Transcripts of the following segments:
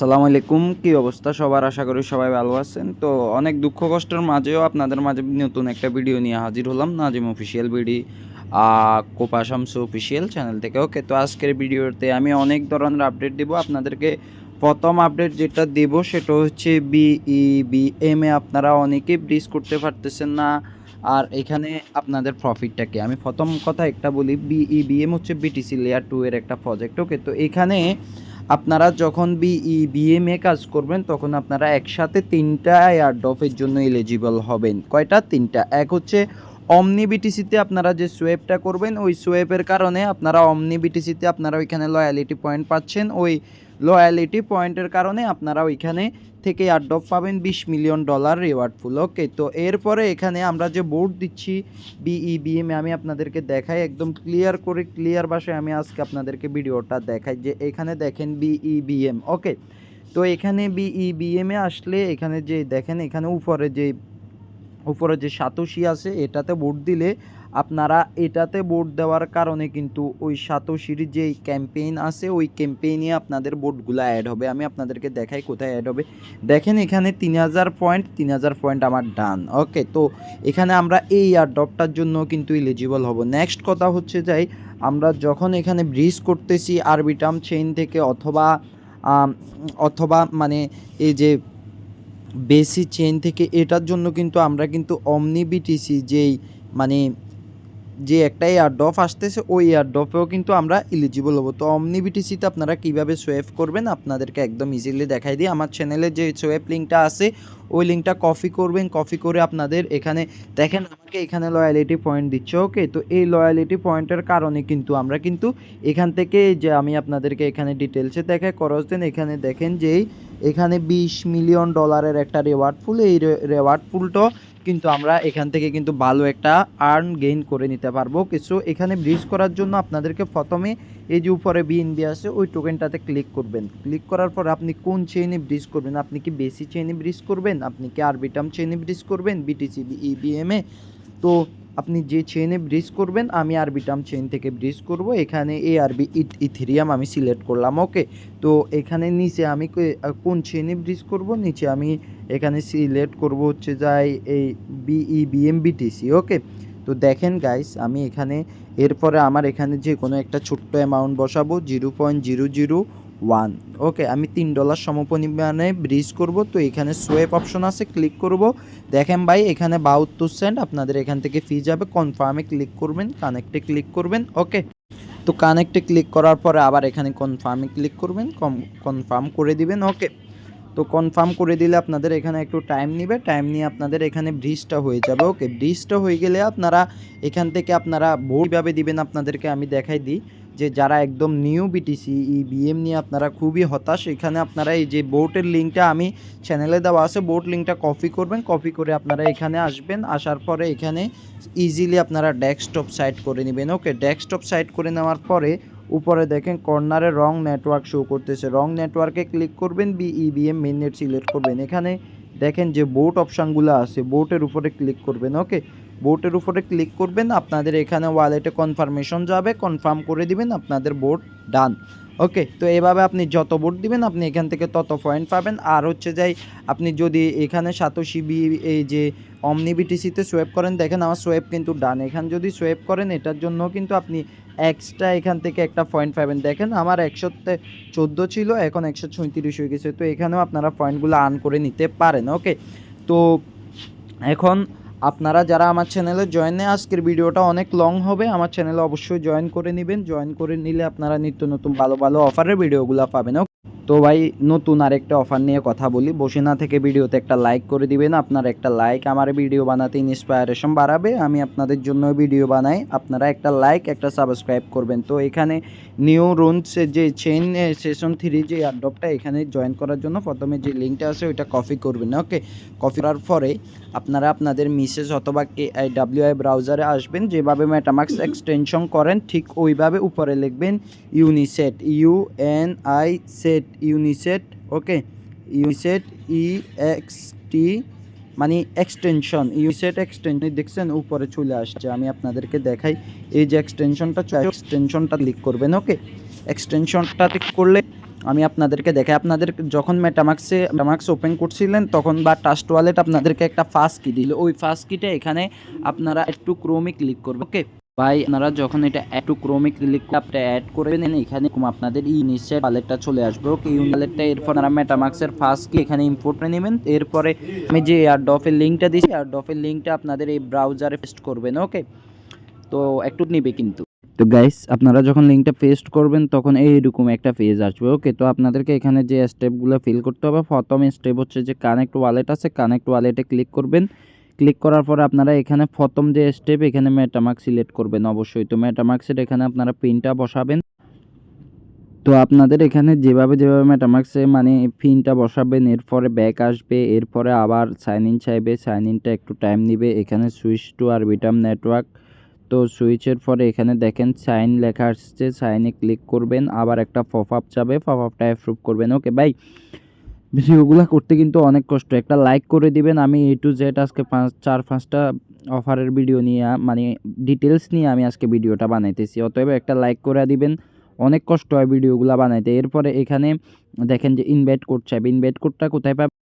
সালাম আলাইকুম, কি অবস্থা? সবার আশা করি সবাই ভালো আছেন। তো অনেক দুঃখ কষ্টের মাঝেও আপনাদের মাঝে নতুন একটা ভিডিও নিয়ে হাজির হলাম, নাজিম অফিসিয়াল বিডি কোপা শামসু অফিসিয়াল চ্যানেল থেকে। ওকে, তো আজকের ভিডিওতে আমি অনেক ধরনের আপডেট দিব। আপনাদেরকে প্রথম আপডেট যেটা দেব সেটা হচ্ছে বিই বি এম এ আপনারা অনেকেই ব্রিজ করতে পারতেছেন না। আর এখানে আপনাদের প্রফিটটা কি? আমি প্রথম কথা একটা বলি বিই বি এম হচ্ছে বিটিসি লেয়ার টু এর একটা প্রজেক্ট ওকে? তো এখানে আপনারা যখন বিই বিএমএ কাজ করবেন, তখন আপনারা একসাথে তিনটা এয়ারডফের জন্য এলিজিবল হবেন। কয়টা? তিনটা। এক হচ্ছে অমনি বিটিসিতে আপনারা যে সোয়েবটা করবেন, ওই সোয়েবের কারণে আপনারা অমনি বিটিসিতে আপনারা ওইখানে লয়ালিটি পয়েন্ট পাচ্ছেন। ওই লয়ালিটি পয়েন্টের কারণে আপনারা ওইখানে থেকে এয়ারডপ পাবেন বিশ million dollar reward pool okay তো এরপরে এখানে আমরা যে বোর্ড দিচ্ছি বিই বিএমএ আমি আপনাদেরকে দেখাই, একদম ক্লিয়ার করে ক্লিয়ার ভাষায় আমি আজকে আপনাদেরকে ভিডিওটা দেখাই, যে এখানে দেখেন বিই বিএম ওকে তো এখানে বিই বিএমে আসলে এখানে যে দেখেন, এখানে উপরে যে উপরে যে সাতোশি আছে, এটাতে ভোট দিলে আপনারা এটাতে ভোট দেওয়ার কারণে কিন্তু ওই সাতোশির যে ক্যাম্পেইন আছে, ওই ক্যাম্পেইনে আপনাদের ভোটগুলো অ্যাড হবে। আমি আপনাদেরকে দেখাই কোথায় অ্যাড হবে। দেখেন এখানে তিন হাজার পয়েন্ট তিন হাজার পয়েন্ট আমার ডান ওকে তো এখানে আমরা এই এয়ারড্রপটার জন্য কিন্তু এলিজিবল হব। নেক্সট কথা হচ্ছে যাই, আমরা যখন এখানে ব্রিজ করতেছি আরবিটাম চেইন থেকে অথবা অথবা মানে এই যে বেসি চেইন থেকে, এটার জন্য কিন্তু আমরা কিন্তু অমনি বিটিসি যেই মানে যে একটা এয়ারড্রপ আসতেছে, ওই এয়ারড্রপেও কিন্তু আমরা এলিজিবল হব। তো অমনি বিটিসিতে আপনারা কীভাবে সোয়েভ করবেন, আপনাদেরকে একদম ইজিলি দেখাই দিই। আমার চ্যানেলে যে সোয়েভ লিঙ্কটা আছে, ওই লিঙ্কটা কপি করবেন কপি করে আপনাদের এখানে দেখেন, আমাকে এখানে লয়ালিটি পয়েন্ট দিচ্ছে ওকে তো এই লয়ালিটি পয়েন্টের কারণে কিন্তু আমরা কিন্তু এখান থেকে যে আমি আপনাদেরকে এখানে ডিটেলসে দেখাই, খরচ দেন, এখানে দেখেন যেই এখানে বিশ মিলিয়ন ডলারের একটা রেওয়ার্ড ফুল এই রেওয়ার্ড ফুলটা কিন্তু আমরা এখান থেকে কিন্তু ভালো একটা আর্ন গেইন করে নিতে পারব। কিছু এখানে ব্রিজ করার জন্য আপনাদেরকে প্রথমে এই যে উপরে বিএনবি আছে, ওই টোকেনটাতে ক্লিক করবেন। ক্লিক করার পর আপনি কোন চেইনে ব্রিজ করবেন? আপনি কি বেসি চেইনে ব্রিজ করবেন? আপনি কি আরবিটাম চেইনে ব্রিজ করবেন? বিটিসি ইবিএমে তো আপনি যে চেইনে ব্রিজ করবেন, আমি আরবিটাম চেইন থেকে ব্রিজ করব। এখানে এই আরবি ইথেরিয়াম আমি সিলেক্ট করলাম ওকে তো এখানে নিচে আমি কোন চেইনে ব্রিজ করব? নিচে আমি এখানে সিলেক্ট করব হচ্ছে যাই এই বিই বিএম বিটিসি ওকে তো দেখেন গাইস আমি এখানে, এরপরে আমার এখানে যে কোনো একটা ছোট্ট অ্যামাউন্ট বসাবো zero point zero zero one. Okay, আমি তিন ডলার সমপরিমাণে ব্রিজ করব। তো এখানে সোয়েপ অপশন আছে ক্লিক করব। দেখেন ভাই, এখানে বাহাত্তর সেন্ট আপনাদের এখান থেকে ফি যাবে। কনফার্মে ক্লিক করবেন কানেক্টে ক্লিক করবেন, ওকে? তো কানেক্টে ক্লিক করার পরে আবার এখানে কনফার্মে ক্লিক করবেন কনফার্ম করে দিবেন, ওকে? তো কনফার্ম করে দিলে আপনাদের এখানে একটু টাইম নেবে। টাইম নিয়ে আপনাদের এখানে ব্রিজটা হয়ে যাবে, ওকে? ব্রিজটা হয়ে গেলে আপনারা এখান থেকে আপনারা ভোট কীভাবে দিবেন আপনাদেরকে আমি দেখাই দিই। যে যারা একদম নিউ বিটিসি ই বিএম নিয়ে আপনারা খুবই হতাশ। এখানে আপনারা এই যে বোটের লিঙ্কটা আমি চ্যানেলে দেওয়া আছে বোট লিঙ্কটা কপি করবেন কপি করে আপনারা এখানে আসবেন। আসার পরে এখানে ইজিলি আপনারা ডেস্কটপ সাইট করে নেবেন। ওকে ডেস্কটপ সাইট করে নেওয়ার পরে উপরে দেখেন কর্নারে রং নেটওয়ার্ক শো করতেছে। রং নেটওয়ার্কে ক্লিক করবেন B BEBM main net select করবেন। এখানে দেখেন যে বোট অপশানগুলো আছে বোটের উপরে ক্লিক করবেন। ওকে বোটের উপরে ক্লিক করবেন, আপনাদের এখানে ওয়ালেটে কনফার্মেশন যাবে কনফার্ম করে দিবেন, আপনাদের বোট ডান। ওকে তো এভাবে আপনি যত বোট দিবেন, আপনি এখান থেকে তত পয়েন্ট পাবেন। আর হচ্ছে যাই, আপনি যদি এখানে সাতোশি বি, এই যে অমনি বিটিসিতে সোয়েপ করেন, দেখেন আমার সোয়েপ কিন্তু ডান। এখান যদি সোয়েপ করেন, এটার জন্য কিন্তু আপনি এক্সট্রা এখান থেকে একটা পয়েন্ট পাবেন। দেখেন আমার একশো চোদ্দ ছিল, এখন একশো ছঁয়ত্রিশ হয়ে গেছে, তো এখানেও আপনারা পয়েন্টগুলো আর্ন করে নিতে পারেন। ওকে তো এখন আপনারা যারা আমার চ্যানেলে জয়েন নেয় আজকের ভিডিওটা অনেক লং হবে আমার চ্যানেলে অবশ্যই জয়েন করে নেবেন জয়েন করে নিলে আপনারা নিত্য নতুন ভালো ভালো অফারের ভিডিওগুলো পাবেন? তো ভাই, নতুন আরেকটা অফার নিয়ে কথা বলি। বসে না থেকে ভিডিওতে একটা লাইক করে দিবেন। আপনার একটা লাইক আমার ভিডিও বানাতে ইন্সপায়ারেশন বাড়াবে। আমি আপনাদের জন্য ভিডিও বানাই। আপনারা একটা লাইক একটা সাবস্ক্রাইব করবেন। তো এখানে নিউ রুনস যে চেন সেশন থ্রি যে অ্যাডপটা এখানে জয়েন করার জন্য প্রথমে যে লিঙ্কটা আছে, ওইটা কপি করবেন ওকে কপি করার পরে আপনারা আপনাদের মিসেস অথবা কে আই ডাব্লিউ আই ব্রাউজারে আসবেন। যেভাবে মেটামাক্স এক্সটেনশন করেন, ঠিক ওইভাবে উপরে লিখবেন Unisat U N I sat Unisat, okay, Unisat E X T মানে এক্সটেনশন ইউসেট এক্সটেনশন দেখছেন উপরে চলে আসছে, আমি আপনাদেরকে দেখাই, এই যে এক্সটেনশনটা এক্সটেনশনটা ক্লিক করবেন, ওকে এক্সটেনশনটাতে করলে আমি আপনাদেরকে দেখে আপনাদের যখন মেটামাক্সে মেটামাক্স ওপেন করছিলেন, তখন বা টাস্ট ওয়ালেট আপনাদেরকে একটা ফাস্ট কি দিল, ওই ফাস্ট কিটা এখানে আপনারা একটু ক্রোমে ক্লিক করবেন, ওকে ভাই, আপনারা যখন এটা একটু ক্রোমে ক্লিক আপনি অ্যাড করবেন এখানে এরকম আপনাদের ইউনিসেট ওয়ালেটটা চলে আসবে। ওকে ওয়ালেটটা এরপর আপনারা মেটামাক্সের ফাস্ট কি এখানে ইম্পোর্ট করে নেবেন। এরপরে আমি যে এয়ারডফের লিঙ্কটা দিয়েছি এয়ারডফের লিঙ্কটা আপনাদের এই ব্রাউজারে পেস্ট করবেন, ওকে? তো একটু নেবে কিন্তু। তো গাইস আপনারা যখন লিঙ্কটা পেস্ট করবেন, তখন এইরকম একটা পেজ আসবে, ওকে? তো আপনাদেরকে এখানে যে স্টেপগুলো ফিল করতে হবে, প্রথম স্টেপ হচ্ছে যে কানেক্ট ওয়ালেট আছে কানেক্ট ওয়ালেটে ক্লিক করবেন। ক্লিক করার পরে আপনারা এখানে প্রথম যে স্টেপ এখানে মেটামার্ক সিলেক্ট করবেন অবশ্যই। তো মেটামার্কসের এখানে আপনারা পিনটা বসাবেন। তো আপনাদের এখানে যেভাবে যেভাবে মেটামার্কসে মানে পিনটা বসাবেন, এরপরে ব্যাক আসবে, এরপরে আবার সাইন ইন চাইবে সাইন ইনটা একটু টাইম নিবে। এখানে সুইচ টু আরবিটাম নেটওয়ার্ক তো সুইচের পরে এখানে দেখেন সাইন লেখা আসছে সাইনে ক্লিক করবেন, আবার একটা পপ আপ যাবে পপ আপটা অ্যাপ্রুভ করবেন। ওকে ভাই ভিডিওগুলো করতে কিন্তু অনেক কষ্ট। একটা লাইক করে দিবেন, আমি এ টু জেড আজকে পাঁচ, চার, পাঁচটা অফারের ভিডিও নিয়ে মানে ডিটেলস নিয়ে আমি আজকে ভিডিওটা বানাইতেছি। অতএব একটা লাইক করে দিবেন, অনেক কষ্ট হয় ভিডিওগুলো বানাইতে। এরপরে এখানে দেখেন যে ইনভাইট কোড চাইবে। ইনভাইট কোডটা কোথায় পাবেন?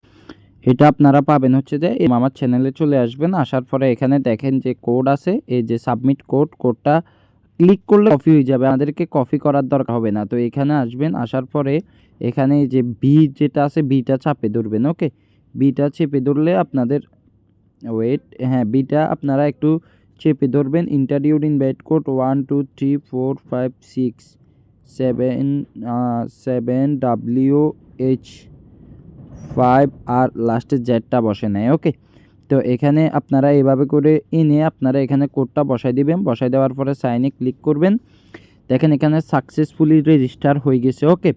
এটা আপনারা পাবেন হচ্ছে যে আমার চ্যানেলে চলে আসবেন। আসার পরে এখানে দেখেন যে কোড আছে, এই যে সাবমিট কোড কোডটা ক্লিক করলে কপি হয়ে যাবে। আমাদেরকে কপি করার দরকার হবে না। তো এখানে আসবেন, আসার পরে এখানে যে বি যেটা আছে বিটা চাপে ধরবেন ওকে বিটা চেপে ধরলে আপনাদের ওয়েট হ্যাঁ বিটা আপনারা একটু চেপে ধরবেন। Interviewed invite code one two three four five six seven seven W H five আর লাস্টে জেডটা বসে নেয় ওকে তো এখানে আপনারা এভাবে করে এনে আপনারা এখানে কোডটা বসাই দিবেন। বসাই দেওয়ার পরে সাইনে ক্লিক করবেন। দেখেন এখানে সাকসেসফুলি রেজিস্টার হয়ে গেছে ওকে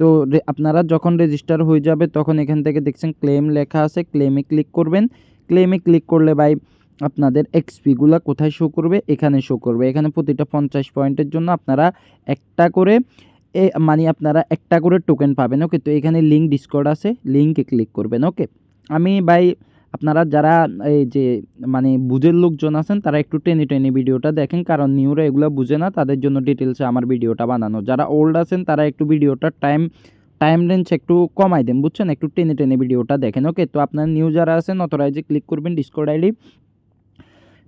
তো আপনারা যখন রেজিস্টার হয়ে যাবে, তখন এখান থেকে দেখছেন ক্লেম লেখা আছে। ক্লেমে ক্লিক করবেন। ক্লেমে ক্লিক করলে ভাই আপনাদের এক্সপিগুলো কোথায় শো করবে? এখানে শো করবে। এখানে প্রতিটা পঞ্চাশ পয়েন্টের জন্য আপনারা একটা করে এ মানে আপনারা একটা করে টোকেন পাবেন ওকে তো এখানে লিঙ্ক ডিসকর্ড আছে। লিঙ্কে ক্লিক করবেন ওকে আমি ভাই আপনারা যারা এই যে মানে বুঝের লোকজন আছেন, তারা একটু টেনে টেনে ভিডিওটা দেখেন, কারণ নিউরা এগুলো বুঝে না, তাদের জন্য ডিটেলসে আমার ভিডিওটা বানানো। যারা ওল্ড আছেন, তারা একটু ভিডিওটা টাইম টাইম রেঞ্জ একটু কমাই দেন, বুঝছেন? একটু টেনে টেনে ভিডিওটা দেখেন ওকে তো আপনার নিউ যারা আছেন অথরাইজে ক্লিক করবেন ডিসকোড আইডি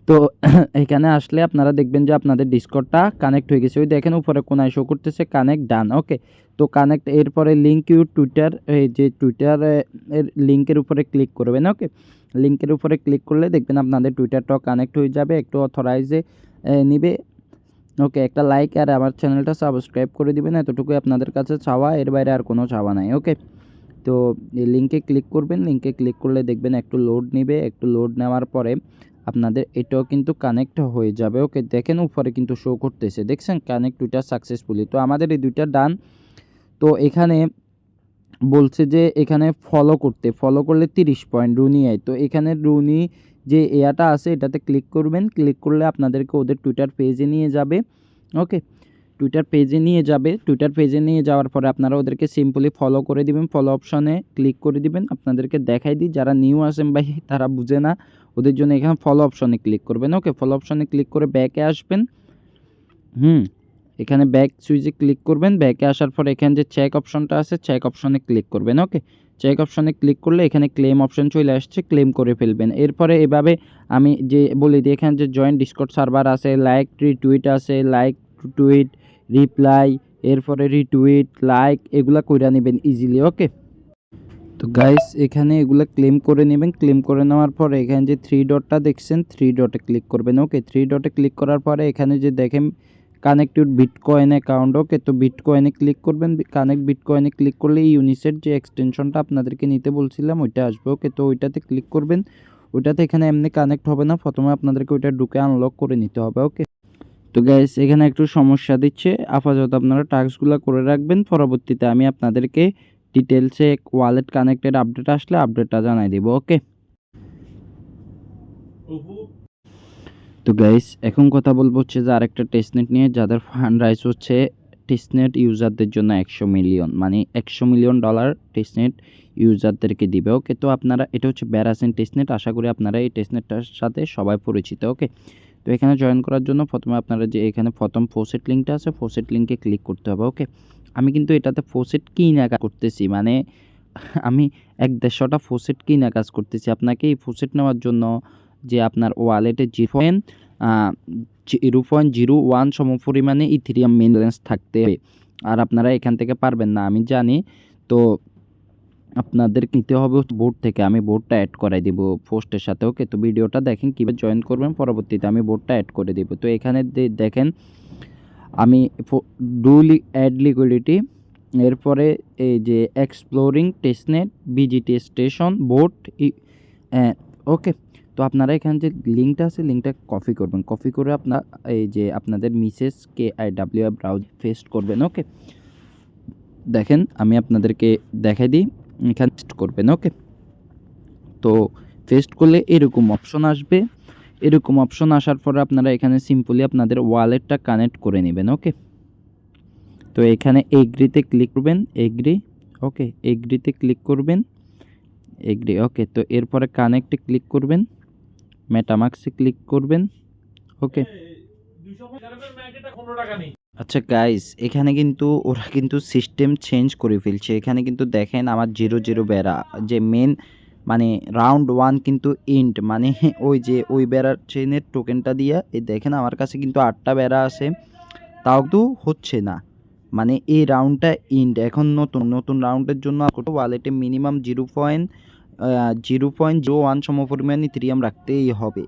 তো এখানে আসলে আপনারা দেখবেন যে আপনাদের ডিসকর্ডটা কানেক্ট হয়ে গেছে। ওই দেখেন উপরে কোনায় শো করতেছে কানেক্ট ডান ওকে তো কানেক্ট এরপরে লিঙ্ক ইউ টুইটার এই যে টুইটার এর লিঙ্কের উপরে ক্লিক করবেন ওকে লিঙ্কের উপরে ক্লিক করলে দেখবেন আপনাদের টুইটারটাও কানেক্ট হয়ে যাবে, একটু অথরাইজে নিবে ওকে একটা লাইক আর আমার চ্যানেলটা সাবস্ক্রাইব করে দিবেন, এতটুকুই আপনাদের কাছে চাওয়া, এর বাইরে আর কোনো চাওয়া নাই ওকে তো লিঙ্কে ক্লিক করবেন লিঙ্কে ক্লিক করলে দেখবেন একটু লোড নেবে, একটু লোড নেওয়ার পরে আপনাদের এটাও কিন্তু কানেক্ট হয়ে যাবে। ওকে দেখেন উপরে কিন্তু শো করতেছে। দেখছেন? কানেক্ট টুইটার সাকসেসফুলি তো আমাদের এই দুইটা ডান তো এখানে বলছে যে এখানে ফলো করতে। ফলো করলে তিরিশ পয়েন্ট রুনি আয়। তো এখানে রুনি যে এয়াটা আছে, এটাতে ক্লিক করবেন। ক্লিক করলে আপনাদেরকে ওদের টুইটার পেজে নিয়ে যাবে। ওকে টুইটার পেজে নিয়ে যাবে। টুইটার পেজে নিয়ে যাওয়ার পরে আপনারা ওদেরকে সিম্পলি ফলো করে দিবেন। ফলো অপশনে ক্লিক করে দিবেন। আপনাদেরকে দেখাই দিই। যারা নিউ আসেন ভাই, তারা বুঝে না। ওদের জন্য এখানে ফলো অপশনে ক্লিক করবেন। ওকে ফলো অপশনে ক্লিক করে ব্যাকে আসবেন। হুম, এখানে ব্যাক সুইচে ক্লিক করবেন। ব্যাকে আসার পর এখানে যে চেক অপশনটা আছে চেক অপশনে ক্লিক করবেন। ওকে চেক অপশনে ক্লিক করলে এখানে ক্লেম অপশন চলে আসছে ক্লেম করে ফেলবেন। এরপরে এভাবে আমি যে বলি দিই, এখানে যে জয়েন্ট ডিসকট সার্ভার আছে লাইক রিটুইট আছে লাইক টুইট রিপ্লাই এরপরে রিটুইট লাইক এগুলা কইরা নেবেন ইজিলি ওকে তো গাইস এখানে এগুলো ক্লেম করে নেবেন। ক্লেম করে নেওয়ার পরে এখানে যে থ্রি ডটটা দেখছেন থ্রি ডটে ক্লিক করবেন ওকে থ্রি ডটে ক্লিক করার পরে এখানে যে দেখেন কানেক্টেড বিটকয়েন অ্যাকাউন্ট ওকে তো বিটকয়েনে ক্লিক করবেন কানেক্ট বিটকয়েনে ক্লিক করলে ইউনিসেট যে এক্সটেনশনটা আপনাদেরকে নিতে বলছিলাম, ওইটা আসবে ওকে তো ওইটাতে ক্লিক করবেন। ওইটাতে এখানে এমনি কানেক্ট হবে না, প্রথমে আপনাদেরকে ওইটা ঢুকে আনলক করে নিতে হবে ওকে তো গ্যাস এখানে একটু সমস্যা দিচ্ছে। আপাতত আপনারা টাস্কগুলো করে রাখবেন। পরবর্তীতে আমি আপনাদেরকে ডিটেলসে ওয়ালেট কানেক্টেড আপডেট আসলে আপডেটটা জানাই দেবো ওকে তো গাইস এখন কথা বলব হচ্ছে যে আরেকটা টেস্টনেট নিয়ে, যাদের ফান্ড রাইজ হচ্ছে টেস্টনেট ইউজারদের জন্য একশো মিলিয়ন মানে একশো মিলিয়ন ডলার টেস্টনেট ইউজারদেরকে দিবে ওকে তো আপনারা, এটা হচ্ছে ব্যারাসেন টেস্টনেট আশা করি আপনারা এই টেস্টনেটটার সাথে সবাই পরিচিত ওকে তো এখানে জয়েন করার জন্য প্রথমে আপনারা যে এখানে প্রথম ফোসেট লিঙ্কটা আছে ফোসেট লিঙ্কে ক্লিক করতে হবে ওকে আমি কিন্তু এটাতে ফোসেট কিনা কাজ করতেছি। মানে আমি এক দেড়শোটা ফোসেট কিনা কাজ করতেছি। আপনাকে এই ফোসেট নেওয়ার জন্য যে আপনার ওয়ালেটে zero point zero point zero one সম পরিমাণে ইথিরিয়াম মেন থাকতে হবে। আর আপনারা এখান থেকে পারবেন না, আমি জানি। তো আপনাদের নিতে হবে বোর্ড থেকে। আমি বোর্ডটা অ্যাড করাই দিব পোস্টের সাথে ওকে তো ভিডিওটা দেখেন কীভাবে জয়েন করবেন, পরবর্তীতে আমি বোর্ডটা অ্যাড করে দিব। তো এখানে দেখেন আমি ডু অ্যাড লিকুইডিটি এরপরে এই যে exploring testnet BGT station boat okay তো আপনারা এখানে যে লিঙ্কটা আছে লিঙ্কটা কপি করবেন। কপি করে আপনার এই যে আপনাদের মিসেস কে আই ডাব্লিউ ব্রাউজ পেস্ট করবেন ওকে দেখেন, আমি আপনাদেরকে দেখাই দিই, এখানে করবেন ওকে তো পেস্ট করলে এরকম অপশন আসবে। এরকম অপশন আসার পরে আপনারা এখানে সিম্পলি আপনাদের ওয়ালেটটা কানেক্ট করে নেবেন ওকে তো এখানে এগ্রিতে ক্লিক করবেন এগ্রি ওকে এগ্রিতে ক্লিক করবেন এগ্রি ওকে তো এরপরে কানেক্টে ক্লিক করবেন মেটামাক্সে ক্লিক করবেন ওকে আচ্ছা গাইস এখানে কিন্তু ওরা কিন্তু সিস্টেম চেঞ্জ করে ফেলছে। এখানে কিন্তু দেখেন আমার জিরো জিরো বেড়া, যে মেন মানে রাউন্ড ওয়ান কিন্তু ইন্ট মানে ওই যে, ওই বেড়ার চেনের টোকেনটা দিয়ে, এই দেখেন আমার কাছে কিন্তু আটটা বেড়া আছে, তাও তো হচ্ছে না। মানে এই রাউন্ডটা ইন্ট এখন নতুন নতুন রাউন্ডের জন্য ওয়ালেটে minimum zero point zero point zero one সম পরিমাণ ইথিরিয়াম রাখতেই হবে।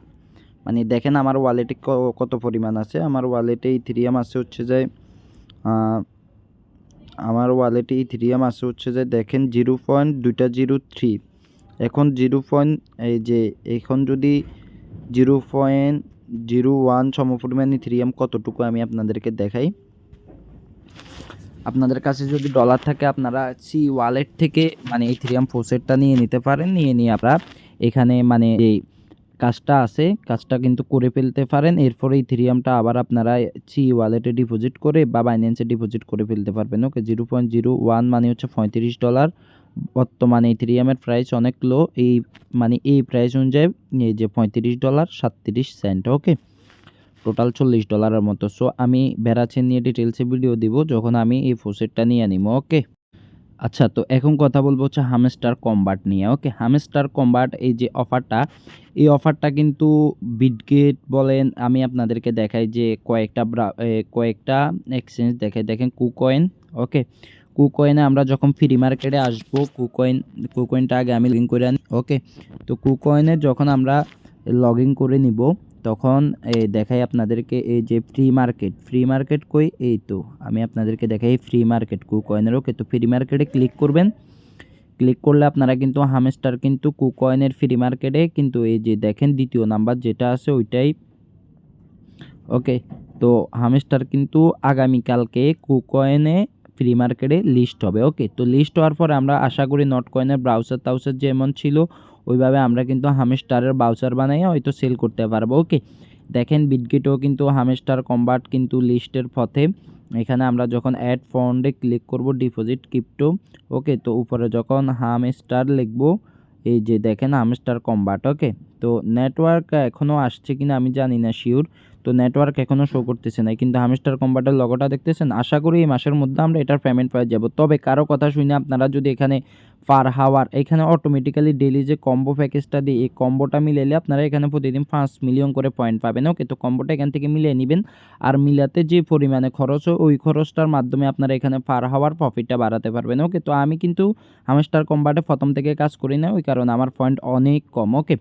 মানে দেখেন আমার ওয়ালেটে কত পরিমাণ আছে, আমার ওয়ালেটে ইথিরিয়াম আছে হচ্ছে যে আমার ওয়ালেটে ইথিরিয়াম আছে হচ্ছে যে, দেখেন জিরো পয়েন্ট দুইটা জিরো থ্রি এখন জিরো পয়েন্ট, এই যে এখন যদি জিরো পয়েন্ট জিরো ওয়ান সমপরিমাণ ইথিরিয়াম কতটুকু আমি আপনাদেরকে দেখাই। আপনাদের কাছে যদি ডলার থাকে, আপনারা সি ওয়ালেট থেকে মানে ইথিরিয়াম ফোসেটটা নিয়ে নিতে পারেন, নিয়ে নিয়ে আপনারা এখানে মানে এই কাজটা আছে, কাজটা কিন্তু করে ফেলতে পারেন। এরপরে ইথিরিয়ামটা আবার আপনারা সি ওয়ালেটে ডিপোজিট করে বা বাইন্যান্সে ডিপোজিট করে ফেলতে পারবেন। Okay, zero point zero one মানে হচ্ছে পঁয়ত্রিশ ডলার বর্তমানে ইথিরিয়ামের প্রাইস অনেক লো এই মানে এই প্রাইস অনুযায়ী এই যে পঁয়ত্রিশ ডলার সাতত্রিশ সেন্ট ওকে টোটাল চল্লিশ ডলারের মতো। সো আমি ভেরাচেন নিয়ে ডিটেলসে ভিডিও দিব, যখন আমি এই ফোসেটটা নিয়ে নিব ওকে আচ্ছা তো এখন কথা বলব হচ্ছে হামস্টার কম্বাট নিয়ে ওকে হামস্টার কম্বাট এই যে অফারটা এই অফারটা কিন্তু বিটগেট বলেন, আমি আপনাদেরকে দেখাই যে কয়েকটা কয়েকটা এক্সচেঞ্জ দেখাই। দেখেন কুকয়েন ওকে কুকয়েনে আমরা যখন ফ্রি মার্কেটে আসব কুকয়েন কুকয়েনটা আগে আমি লিঙ্ক করে আনি ওকে তো কুকয়েনে যখন আমরা লগ ইন করে নিব, তখন দেখাই আপনাদেরকে এই যে ফ্রি মার্কেট ফ্রি মার্কেট কই? এই তো, আমি আপনাদেরকে দেখাই ফ্রি মার্কেট কুকয়েনের ওকে তো ফ্রি মার্কেটে ক্লিক করবেন। ক্লিক করলে আপনারা কিন্তু হামেস্টার কিন্তু কুকয়েনের ফ্রি মার্কেটে কিন্তু এই যে দেখেন দ্বিতীয় নাম্বার যেটা আছে ওইটাই ওকে তো হামেস্টার কিন্তু আগামীকালকে কুকয়েনে ফ্রি মার্কেটে লিস্ট হবে ওকে তো লিস্ট হওয়ার পরে আমরা আশা করি নট কয়েনের ব্রাউজার টাউসার যেমন ছিল, ওইভাবে আমরা কিন্তু হামেস্টারের ব্রাউজার বানাইয়া হয়তো সেল করতে পারব ওকে দেখেন বিটগেটও কিন্তু হামেস্টার কম্বার্ট কিন্তু লিস্টের পথে। এখানে আমরা যখন অ্যাড ফান্ডে ক্লিক করব ডিপোজিট ক্রিপ্টো ওকে তো উপরে যখন হামস্টার লিখব, এই যে দেখেন হামস্টার কম্বার্ট ওকে তো নেটওয়ার্ক এখনও আসছে কিনা আমি জানি না শিওর তো নেটওয়ার্ক এখনও শো করতেছে না কিন্তু হামস্টার কম্বাটের লগোটা দেখতেছেন? আশা করি এই মাসের মধ্যে আমরা এটার পেমেন্ট পেয়ে যাব। তবে কারও কথা শুনে আপনারা যদি এখানে পার হাওয়ার এখানে অটোমেটিক্যালি ডেলি যে কম্বো প্যাকেজটা দিয়ে এই কম্বোটা মিলাইলে আপনারা এখানে প্রতিদিন পাঁচ মিলিয়ন করে পয়েন্ট পাবেন। ওকে তো কম্বোটা এখান থেকে মিলিয়ে নেবেন। আর মিলাতে যে পরিমাণে খরচ হয়, ওই খরচটার মাধ্যমে আপনারা এখানে পার হাওয়ার প্রফিটটা বাড়াতে পারবেন। ওকে তো আমি কিন্তু হামস্টার কম্বাটে প্রথম থেকে কাজ করি না, ওই কারণে আমার পয়েন্ট অনেক কম। ওকে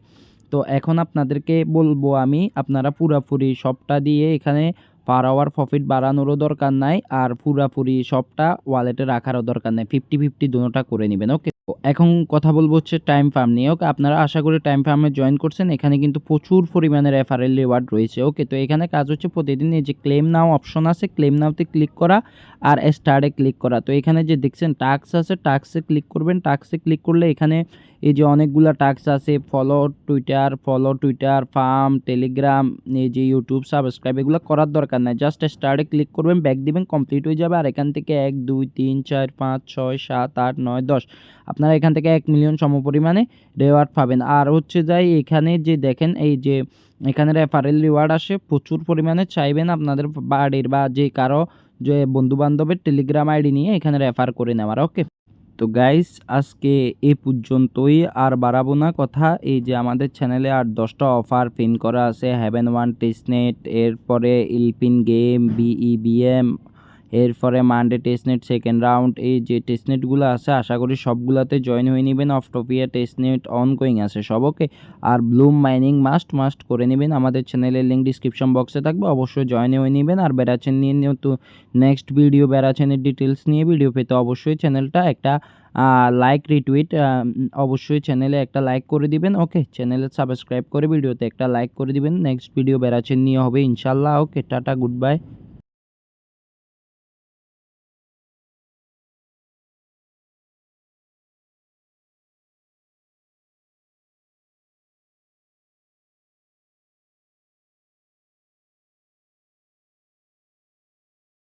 তো এখন আপনাদেরকে বলব আমি আপনারা পুরাপুরি সবটা দিয়ে এখানে পার আওয়ার প্রফিট বাড়ানোরও দরকার নাই আর পুরাপুরি সবটা ওয়ালেটে রাখারও দরকার নাই। ফিফটি ফিফটি দুটোটা করে নেবেন, ওকে? এখন কথা বলব হচ্ছে টাইম ফার্ম নিয়ে, ওকে? আপনারা আশা করি টাইম ফার্মে জয়েন করছেন, এখানে কিন্তু প্রচুর পরিমাণে রেফারেল রিওয়ার্ড রয়েছে, ওকে? তো এখানে কাজ হচ্ছে প্রতিদিন এই যে ক্লেম নাও অপশন আছে ক্লেম নাওতে ক্লিক করা আর স্টারে ক্লিক করা। তো এখানে যে দেখছেন টাক্স আছে টাক্সে ক্লিক করবেন টাক্সে ক্লিক করলে এখানে এই যে অনেকগুলা টাক্স আছে follow Twitter follow Twitter farm Telegram এই যে ইউটিউব সাবস্ক্রাইব এগুলো করার দরকার নাই। জাস্ট স্টারে ক্লিক করবেন ব্যাক দিবেন কমপ্লিট হয়ে যাবে। আর এখান থেকে এক, দুই, তিন, চার, পাঁচ, ছয়, সাত, আট, নয়, দশ। আপনারা এখান থেকে এক মিলিয়ন সমপরিমাণে রেওয়ার্ড পাবেন। আর হচ্ছে যাই এখানে যে দেখেন, এই যে এখানে রেফারেল রিওয়ার্ড আসে, প্রচুর পরিমাণে চাইবেন আপনাদের বাড়ির বা যে কারও যে বন্ধু বান্ধবের টেলিগ্রাম আইডি নিয়ে এখানে রেফার করে নেওয়ার ওকে তো গাইস আজকে এ পর্যন্তই। আর বাড়াবো না কথা, এই যে আমাদের চ্যানেলে আর দশটা অফার পিন করা আছে হ্যাভেন ওয়ান টেস্টনেট এরপরে ইলপিন গেম বিইবিএম এরপরে মানডে টেস্টনেট সেকেন্ড রাউন্ড এই যে টেস্টনেটগুলো আছে, আশা করি সবগুলোতে জয়েন হয়ে নেবেন। অফটোপিয়া টেস্টনেট অন গোয়িং আছে সব ওকে আর ব্লুম মাইনিং মাস্ট মাস্ট করে নেবেন। আমাদের চ্যানেলের লিঙ্ক ডিসক্রিপশন বক্সে থাকবে, অবশ্যই জয়েন হয়ে নেবেন। আর বেড়াচ্ছেন নিয়ে তো নেক্সট ভিডিও বেড়াচ্ছেনের ডিটেলস নিয়ে ভিডিও পেতে অবশ্যই চ্যানেলটা একটা লাইক রিটুইট অবশ্যই চ্যানেলে একটা লাইক করে দিবেন ওকে চ্যানেলে সাবস্ক্রাইব করে ভিডিওতে একটা লাইক করে দিবেন। নেক্সট ভিডিও বেড়াচ্ছেন নিয়ে হবে ইনশাল্লাহ ওকে টাটা গুড বাই